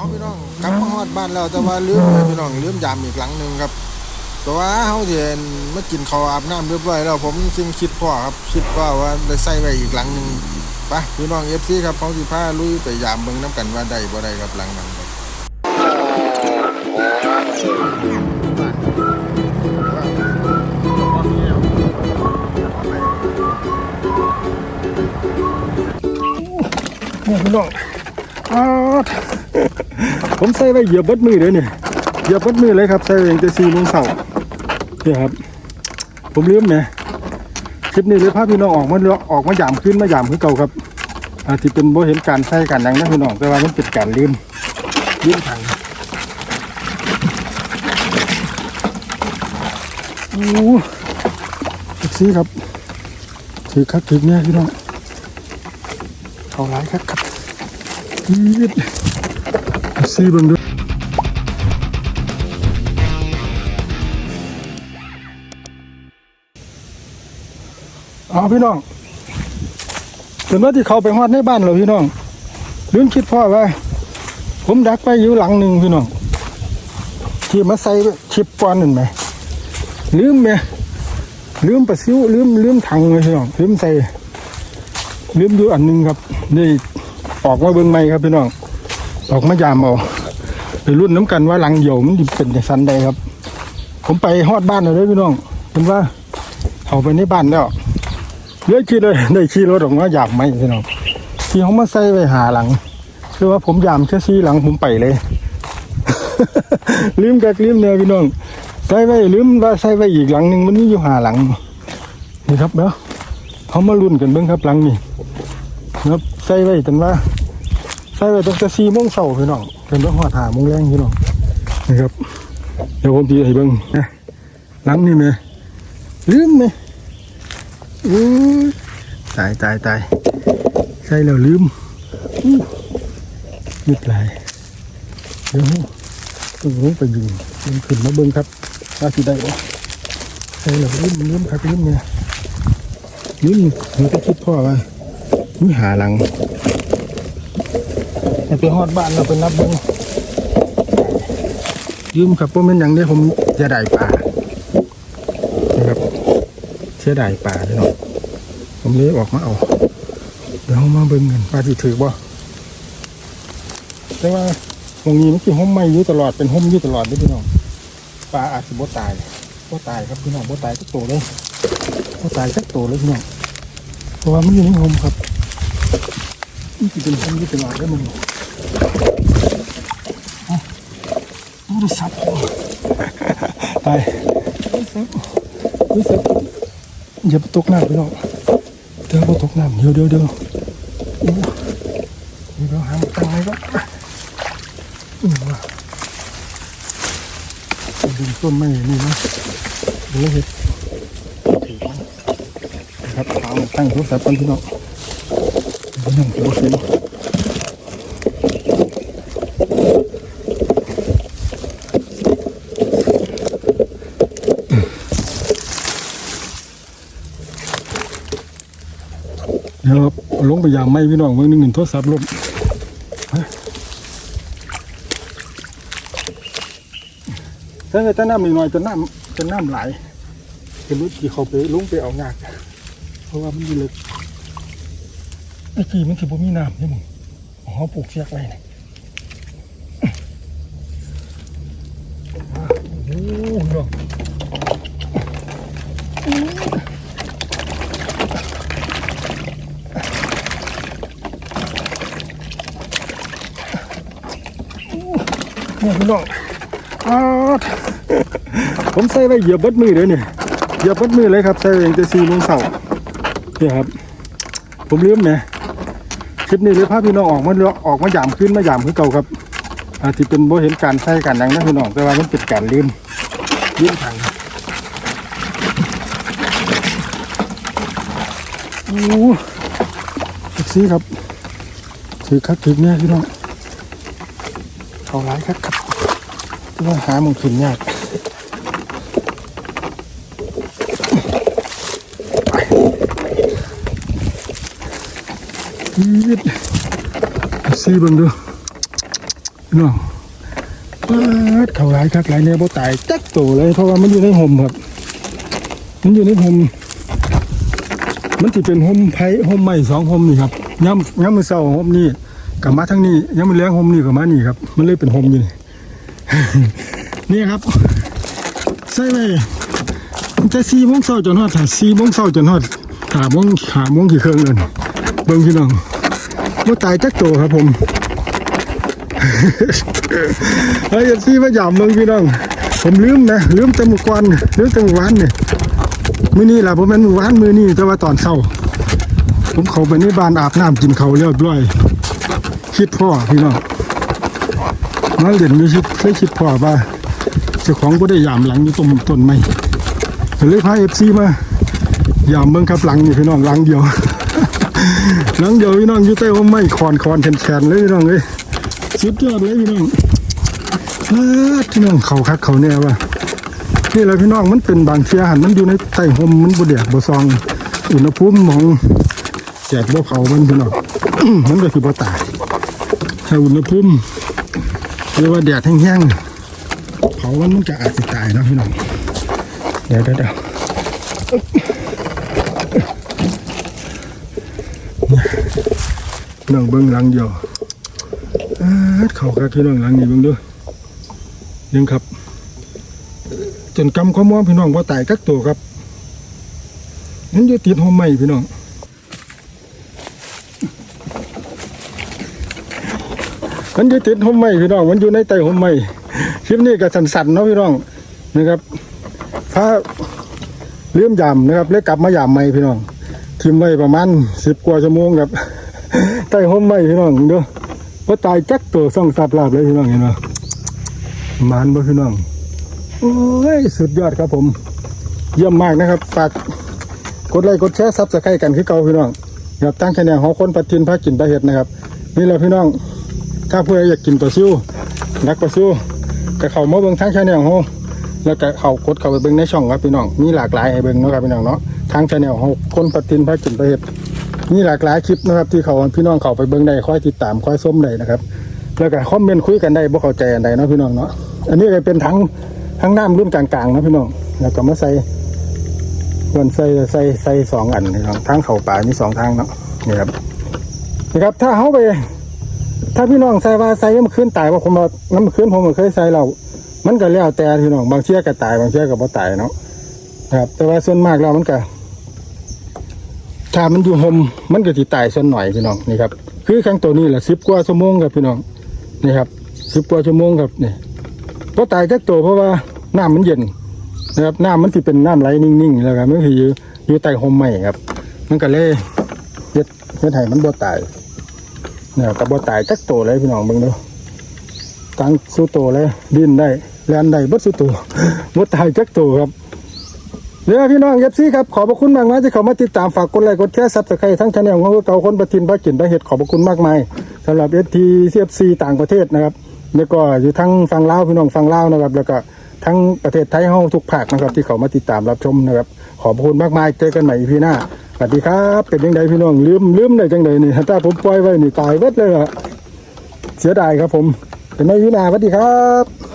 เอาพี่น้องกลับมาฮอดบ้านแล้วแต่ว่าลืมเลยพี่น้องลืมยามอีกหลังหนึ่งครับแต่ว่าเฮาเห็นมากินข้าวอาบน้ำเรียบร้อยแล้วผมจึงคิดพ่อครับคิดว่าว่าได้ใส่ไว้อีกหลังหนึ่งไปพี่น้อง FC ครับเขาสิพาลุยไปยามเบิ่งน้ำกันว่าได้บ่ได้ครับหลังนั้นครับนี่พี่น้องอ้าว ผมใส่ไว้เหยียบบัดมือเลยเนี่ยเหยียบบัดมือเลยครับใส่ไว้ตั้งแต่สี่โมงเช้าเนี่ยครับ ผมลืมเนี่ยคลิปนี้เลยพาพี่น้องออกมาเลาะออกมาหยามขึ้นมาหยามขึ้นเก่าครับอาที่เป็นโบเห็นการใส่การหยังนะพี่น้องแต่ว่ามันเป็นการลืมลืมทางโอ้แท็กซี่ครับถือคักถือเนี่ยพี่น้องเขาร้ายครับครับยีด ซีเบังดูเอาพี่น้องถึงว่าที่เขาไปฮอดในบ้านเราพี่น้องลืมคิดพ่อว่า ผมดักไปอยู่หลังหนึ่งพี่น้องที่มาใส่ชิปปอนนั่นไหมลืมไหมลืมปลาซิวลืมลืมถังเลยพี่น้องลืมใส่ลืมอยู่อันหนึงครับนี่ออกมาเบิ่งใหม่ครับพี่น้อง ออกมายามเอาไปรุ่นน้ำกันว่าหลังเหี่ยมันเป็นอย่างสันใดครับ ผมไปฮอดบ้านเลยพี่น้องเป็นว่าเขาไปในบ้านแล้วเลือขี่เลยได้ขี่รถออกมายามไหมพี่น้องที่เขามาใส่ไว้หาหลังคือว่าผมยามแค่ซีหลังผมไปเลย ลืมกักลืมเนี่ยพี่น้องใส่ไว้ลืมว่าใส่ไว้อีกหลังหนึ่งมันมีอยู่หาหลังนี่ครับเนาะเขามาลุ้นกันเบิ่งครับหลังนี่ครับใส่ไว้กันว่า ส่ไว้ตั้งแต่สี่โมงเช้าพี่น้องเป็นว่าหอดหาโมงแรงพี่น้องนะครับ เดี๋ยวผมตีให้เบิ่งนะหลังนี่ไหมลืมไหมอู้ตายตายตายใส่แล้วลืมอู้มิดไหลเดี๋ยวต้องลงไปยิงมันขึ้นมาเบิ่งครับว่าสิได้บ่ใส่แล้วลืมลืมครับลืมเนี่ยยืนเราก็คิดพ่อว่ามีหาหลัง ไปฮอดบ้านเราไปนับเบิ้งยืมครับเพราะมันอย่างนี้ผมเสียดายป่านะครับเสียดายป่าเลยเนาะผมเลยออกมาเอาเดี๋ยวมาเบิ้งกันว่าที่ถือบ่แต่ว่าตรงนี้มันคือห้มไม้อยู่ตลอดเป็นห้มอยู่ตลอดเลยพี่น้องปลาอาจจะบ่ตายบ่ตายครับพี่น้องบ่ตายก็โตเลยก็ตายสักตัวเลยพี่น้องเพราะว่ามันอยู่ในห้มครับ นี่คือเป็นหมที่เป็นหลอดแล้วมึงเอาเอาดูสับตายดูสับดูสับอย่าไปตกน้ำพี่น้องเดี๋ยวไปตกน้ำเดี๋ยวเดี๋ยวเดี๋ยวโอ้เดี๋ยวหาหมตั้งไงก็อืมว่ะดึงต้นไม้นี่นะเดี๋ยวเห็ดถือมันครับเอาตั้งโทรศัพท์กันพี่น้อง พี่น้องโบเซนเดี๋ยวครับลงไปยามไม่พี่น้องเมื่อนึงหนึ่งโทรศัพท์ลบถ้าจะน้ำหน่อยจะน้ำจะน้ำไหลายเป็นรุ่นที่เขาไปลงไปเอางากเพราะว่ามันอยู่ลึก ไอ้กี่มันถือว่มีน้ำนี่มึงอ๋อปลูกเสียกไว้เนี่ยโอ้โหเนาะเนี่ยพี่น้องผมใส่ไว้เหยียบบัดมือเลยเนี่ยเหยียบบัดมือเลยครับ ใส่ไว้ตั้งแต่สี่โมงเช้าเนี่ยครับ ผมลืมเนี่ย คลิปนี้เลยพาพี่น้องออกมาเลาะออกมาหยามขึ้นมาหยามขึ้นเก่าครับอาที่เป็นโบเห็นการใส่การหยังนะพี่น้องแต่ว่ามันเป็นการลืมลืมทางโอ้แท็กซี่ครับถือคักถือเนี่ยพี่น้องเขาร้ายครับครับต้องหาหมองขึ้นยาก ยีดซีบังดูน้องเปิดเขาหลายคักหลายเนี่ยบ่ตายจักโตเลย เพราะว่ามันอยู่ในห่มครับ มันอยู่ในห่มมันสิเป็นห่มไผ่ห่มไม้สองห่มนี่ครับย้ำย้ำมือเศร้าห่มนี่กับมาทั้งนี้ย้ำมือแรงห่มนี่กับมานี่ครับ มันเลยเป็นห่มอยู่นี่นี่ครับใส่ไว้มันจะสี่โมงเช้าจนฮอดสี่โมงเช้าจนฮอดหาโมงหาโมงกี่เครื่องเลยเบิ่งพี่น้อง ว่าตายจักโตครับผมเฮ้ยอย่าซี่มาหยามเบิ่งพี่น้อง ผมลืมนะลืมแต่มือก่อนลืมแต่มือวานเนี่ยมือนี้ล่ะผมแม่นมือวานมือนี้แต่ว่าตอนเช้า ผมเขาไปในบ้านอาบน้ำกินเขาเรียบร้อย คิดพ่อพี่น้องมาเรียนมีคิดเคยคิดพ่อว่าเจ้าของก็ได้ยามหลังอยู่ตรงต้นไม้เลยพาเอฟซีมายามเบิ่งครับหลังนี่พี่น้องหลังเดียว หลังเดียวพี่น้องอยู่ใต้ว่าไม้คอนคอนแขนแขนเลยพี่น้องเลยสุดยอดเลยพี่น้องเอ้อพี่น้องเขาคักเขาแน่ว่ะนี่แหละพี่น้องมันเป็นบางเทียหันมันอยู่ในใต้ห่มมันบ่แดดบ่ซอง อุณหภูมิของแดดบ่เผามันพี่น้องมันก็คือบ่ตายถ้าอุณหภูมิหรือว่าแดดแห้งๆเผามันมันจะอาจจะตายนะพี่น้องเดี๋ยวเดี๋ยวเดี๋ยว น้องเบิ้งหลังยอเขาครับพี่น้องหลังนี้เบิ้งดูยังครับ จนกำข้อมอพี่น้องว่าตายกักตัวครับนั่นอยู่ติดหองใหม่พี่น้องมันอยู่ติดห่มไม้พี่น้อง มันอยู่ในใต้ห่มไม้คลิปนี้ก็สั่นๆเนาะพี่น้องนะครับพาเลื่อมยามนะครับ แล้วกลับมายามใหม่พี่น้อง ทิมไว้ประมาณสิบกว่าชั่วโมงครับใต้ห่มไม้พี่น้องเด้อว่าตายจักตัวส่องสับลาบเลยพี่น้องเห็นไหมมานบ่พี่น้องโอ้ยสุดยอดครับผม เยี่ยมมากนะครับฝากกดไลค์กดแชร์ซับสไครต์กันคือเก่าพี่น้องครับตั้งคะแนนของคนปัดทินพากินปลาเห็ดนะครับ นี่แหละพี่น้อง ถ้าผู้ใดอยากกินปลาซิวนักปลาซิวก็เข้ามาเบิ่งทางชาแนลของแล้วก็เข้ากดเข้าไปเบิ่งในช่องครับพี่น้องมีหลากหลายให้เบิ่งเนาะครับพี่น้องเนาะ ทางชาแนลของคนปฏินพากินประเฮ็ดมีหลากหลายคลิปนะครับ ที่เขาพี่น้องเขาไปเบิ่งได้คอยติดตามค่อยส้มได้นะครับ แล้วก็คอมเมนต์คุยกันได้บ่เข้าใจอันใดเนาะพี่น้องเนาะอันนี้ก็เป็นทั้งทั้งน้ำรุ่นกลางๆนะพี่น้องแล้วก็มาใส่ส่วนใส่ใส่ใส่สองอันนะครับทางเข้าป่ามีสองทางเนาะนี่ครับนะครับ ถ้าเขาไป ถ้าพี่น้องใส่ว่าใส่น้ำคืนตายว่าผมว่าน้ำคืนผมเคยใส่เรา มันก็แล้วแต่พี่น้องบางเชี่ยก็ตายบางเชี่ยก็บ่ตายเนาะครับ แต่ว่าส่วนมากแล้วมันก็ ถ้ามันอยู่ห่มมันก็สิตายส่วนหน่อยพี่น้องนี่ครับคือครั้งตัวนี้แหละสิบกว่าชั่วโมงครับพี่น้องนี่ครับสิบกว่าชั่วโมงครับนี่บ่ตายจักตัวเพราะว่าน้ำมันเย็นนะครับน้ำมันสิเป็นน้ำไหลนิ่งๆแล้วครับมันคืออยู่อยู่ใต้ห่มไม้ครับ มันก็เลยเฮ็ดเฮ็ดให้มันบ่ตายเนี่ยกระบอตายจักโตเลยพี่น้องเบิ่งดูกลางสู้โตเลยดินได้แลนได้บดสู้โตบ่ตายจักโตครับ เนี่ยพี่น้องเอฟซีครับขอบพระคุณมากนะที่เขามาติดตามฝากกดไลค์กดแชร์ซับสไครต์ทั้งชาแนลของเก่าคนประทินพระกินพระเห็ดขอบพระคุณมากมายสำหรับเอทีซีเอฟซีต่างประเทศนะครับแล้วก็อยู่ทั้งฝั่งลาวพี่น้องฝั่งลาวนะครับ แล้วก็ทั้งประเทศไทยเฮาทุกภาคนะครับ ที่เขามาติดตามรับชมนะครับ ขอบพระคุณมากมายเจอกันใหม่พี่หน้าสวัสดีครับเป็นยังไงพี่น้องลืมลืมได้จังไดนี่ถ้าผมปล่อยไว้นี่ตายเบิดเลยอะเสียดายครับผมเป็นไงพี่นาสวัสดีครับ